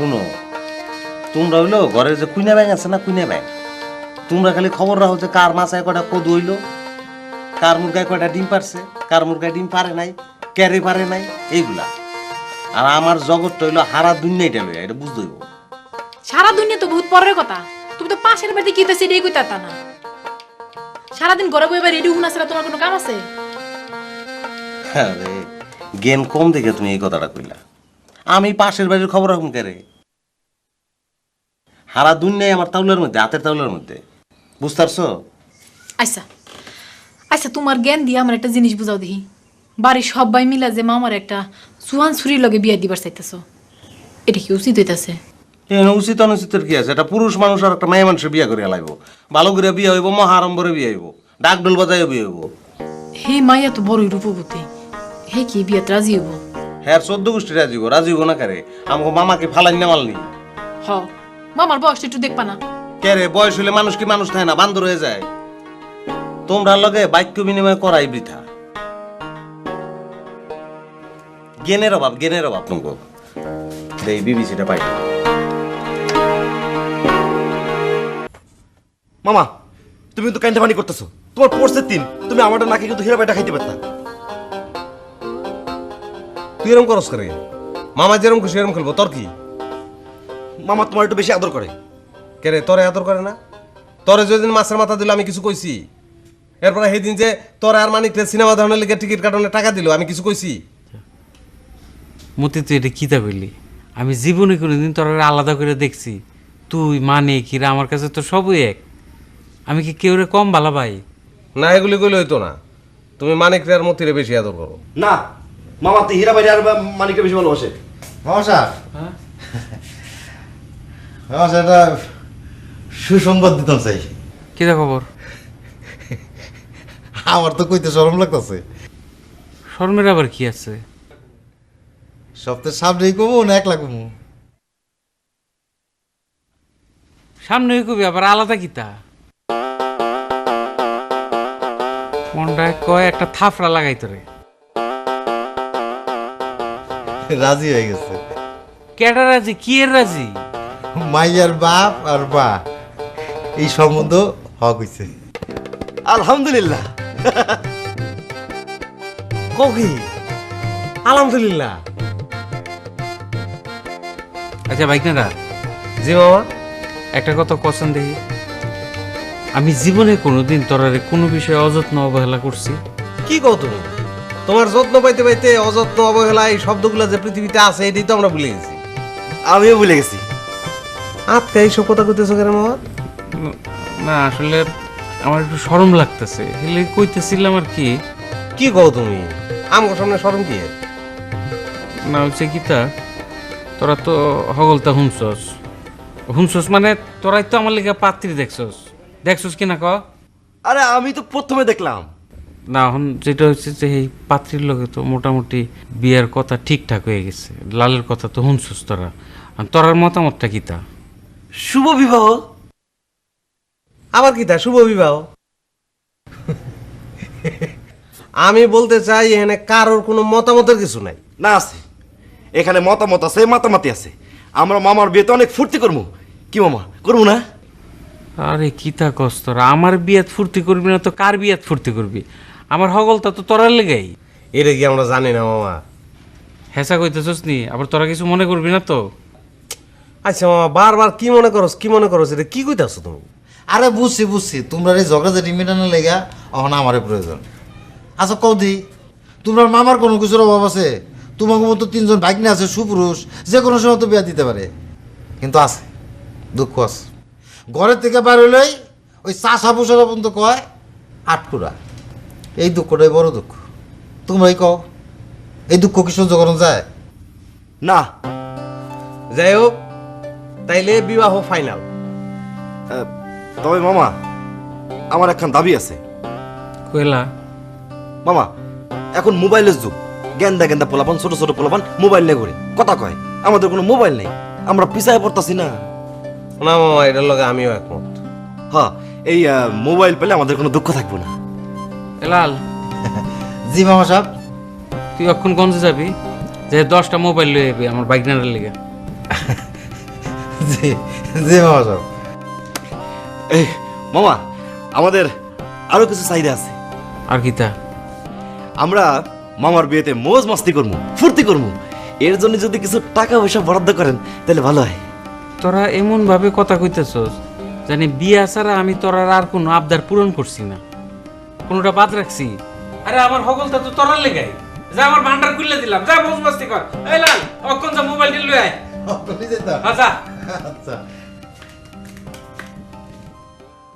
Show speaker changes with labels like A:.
A: শুনো তোমরা হইল ঘরের যে কুইনা ব্যাং আছে না কুইনা ব্যাং তোমরা খালি খবর রাখো যে কার মাছায় কটা কদু হইল কার মুরগায় কয়টা ডিম পারছে কার মুরগায় ডিম পারে নাই ক্যারে পারে নাই এইগুলা। আর আমার জগৎটা হইল হারা দুনিয়াটা লইয়া এটা বুঝতে হইব।
B: সারা দুনিয়া তো বহুত পরের কথা। তুমি তো পাশের বাড়িতে কি হইতাছে এটাই কইতা তা না। সারাদিন ঘরে বইবা রেডি হুনা ছাড়া তোমার কোনো কাম আছে?
A: আরে জ্ঞান কম দেখে তুমি এই কথাটা কইলা। আমি পাশের বাড়ির খবর রাখুন কেরে হারা দুনিয়ায় আমার তাউলের মধ্যে হাতের তাউলের মধ্যে। বুঝতে পারছ?
B: আচ্ছা। আচ্ছা তোমার জ্ঞান দিয়ে আমার একটা জিনিস বুঝাও দেখি। বাড়ির সবাই মিলা যে মামার একটা সুহান ছুরির লগে বিয়া দিবার চাইতেছ এটা কি উচিত হইতাছে?
A: উচিত অনুচিতের কি আছে? একটা পুরুষ মানুষ আর একটা মেয়ে মানুষের বিয়া করে লাইব। ভালো করে বিয়ে হইব মহা আড়ম্বরে বিয়ে হইব। ডাক ডোল বাজাইও বিয়ে হইব।
B: হে মাইয়া তো বড়ই রূপবতী। হে কি বিয়াত রাজি হইব?
A: হ্যাঁ চোদ্দ গোষ্ঠী রাজিব রাজিব না কারে? আমাকে মামাকে ফালাই না মালনি।
B: হ মামার বয়স একটু দেখবা না।
A: কে রে বয়স হলে মানুষ কি মানুষ থাকে না বান্দর হয়ে যায়। তোমরা লগে বাক্য বিনিময় করাই বৃথা। জ্ঞানের অভাব জ্ঞানের অভাব তোমাকে এই বিবিসিটা পাই।
C: মামা তুমি কিন্তু কাইন্ডা পানি করতেছো। তোমার পড়ছে তিন তুমি আমারটা নাকি কিন্তু হীরা বাইটা খাইতে পারতা।
A: তুই এরকম করস করে মামা যেরকম খুশি এরকম খেলব তোর কি?
C: মামা তোমার একটু বেশি আদর করে।
A: কে রে তোরে আদর করে না? তোরে যেদিন মাছের মাথা দিল আমি কিছু কইছি। এরপরে সেদিন যে তোর আর মানিকরে সিনেমা ধরনের লিগে টিকিট কাটানোর টাকা দিল আমি কিছু কইছি?
D: মতি তুই এটা কিতা বললি আমি জীবনে কোনোদিন তোর আলাদা করে দেখছি। তুই মানে কিরা আমার কাছে তো সবই এক। আমি কি কেউরে কম ভালো ভাই
A: না এগুলি কইলে হইতো না। তুমি মানিকরে আর মতিরে বেশি আদর করো।
C: না মামা তো হীরা বাইরে আর মানিকে বেশি ভালোবাসে।
E: নমস্কার নমস্কার এটা সুসংবাদ দিতাম চাই।
D: কিতা খবর?
E: আমার তো কইতে সরম লাগতেছে।
D: শর্মের আবার কি আছে?
E: সপ্তাহের সামনেই কমু না একলা কমু?
D: সামনে কবি আবার আলাদা কিতা? মনটায় কয় একটা থাফড়া লাগাই তোরে
E: রাজি হয়ে গেছে।
D: কেডা রাজি? কি এর রাজি?
E: মাইয়ার বাপ আর বা এই সম্বন্ধ হক হইছে।
C: আলহামদুলিল্লাহ।
A: ককি আলহামদুলিল্লাহ।
D: আচ্ছা ভাই বাইকনারা
A: জি বাবা
D: একটা কথা কসন দেখি। আমি জীবনে কোনোদিন তোরারে কোনো বিষয়ে অযত্ন অবহেলা করছি।
A: কি কও তুমি তোমার যত্ন পাইতে পাইতে অযত্ন অবহেলা এই শব্দগুলো যে পৃথিবীতে আছে এটাই তো আমরা ভুলে গেছি।
C: আমিও ভুলে গেছি।
A: আজকে এইসব কথা কইতেছো কেন মামা?
D: না আসলে আমার একটু সরম লাগতেছে। হেলে কইতেছিলাম আর কি।
A: কি কও তুমি? আমগো সামনে শরম কি?
D: না হচ্ছে কিতা তোরা তো হগলতা হুমসস হুমসস মানে তোরাই তো আমার লেগে পাত্রী দেখছস। দেখছস কি না ক
C: আরে আমি তো প্রথমে দেখলাম।
D: না এখন যেটা হচ্ছে যে এই পাত্রীর লগে তো মোটামুটি বিয়ের কথা ঠিকঠাক হয়ে গেছে। লালের কথা তো হুমসস তোরা। আর তোরার মতামতটা কিতা
C: শুভ বিবাহ?
A: আবার কি তা শুভ বিবাহ? আমি বলতে চাই এখানে কারোর কোনো মতামতের কিছু নাই।
C: না আছে। এখানে মতামত আছে মাতামাতি আছে। আমরা মামার বিয়েতে অনেক ফুর্তি করব কি মামা করব না?
D: আরে কিতা তোরা? আমার বিয়াত ফুর্তি করবি না তো কার বিয়াত ফুর্তি করবি? আমার হগলটা তো তোরার লেগেই।
A: এটা কি আমরা জানি না মামা?
D: হেসা কইতেছস নি আবার তোরা কিছু মনে করবি না তো?
A: আচ্ছা মামা বারবার কি মনে করস কি মনে করস এটা কি কইতাছ তুমি?
E: আরে বুঝছি বুঝছি। তোমরা এই ঝগড়াঝাটি মেটানোর লেগা এখন আমারে প্রয়োজন। আচ্ছা কৌদি তোমরা মামার কোনো কিছুর অভাব আছে? তোমাকে মতো তিনজন ভাগ্নে আছে সুপুরুষ যে কোনো সময় তো বিয়া দিতে পারে। কিন্তু আছে দুঃখ আছে। ঘরের থেকে বার হইলেই ওই চাষা পোষারা পর্যন্ত কয় আটকুরা এই দুঃখটাই বড় দুঃখ। তোমরাই কও এই দুঃখ কি সহ্য করা যায়?
C: না।
A: যাই হোক তাইলে বিবাহ ফাইনাল।
C: তবে মামা আমার একখান দাবি আছে।
D: কইলা?
C: মামা এখন মোবাইলের যুগ। গেন্দা গেন্দা পোলাপান ছোট ছোট পোলাপান মোবাইল নিয়ে ঘুরে। কথা কয় আমাদের কোনো মোবাইল নেই। আমরা পিছায় পড়তাছি না।
A: না মামা এটার লগে আমিও একমত।
C: হ্যাঁ এই মোবাইল পেলে আমাদের কোনো দুঃখ থাকবে না।
D: এলাল
E: জি মামা সাহেব।
D: তুই অক্ষণ গঞ্জে যাবি? যে দশটা মোবাইল লয়ে যাবি আমার বাইকনারের লেগে।
E: জি জি মামা সাহেব।
C: এই মামা আমাদের আরও কিছু চাহিদা আছে।
D: আর কি তা?
C: আমরা মামার বিয়েতে মোজ মাস্তি করব ফুর্তি করব এর জন্য যদি কিছু টাকা পয়সা বরাদ্দ করেন তাহলে ভালো হয়।
D: তোরা এমন ভাবে কথা কইতেছস জানি বিয়া ছাড়া আমি তোরার আর কোন আবদার পূরণ করছি না। কোনটা বাদ রাখছি? আরে আমার হগলটা তো তোরার লেগাই। যা আমার ভান্ডার খুলে দিলাম যা মজমাস্তি কর। এই লাল অক্ষণ যা মোবাইল লই আয়। আচ্ছা।
E: আচ্ছা।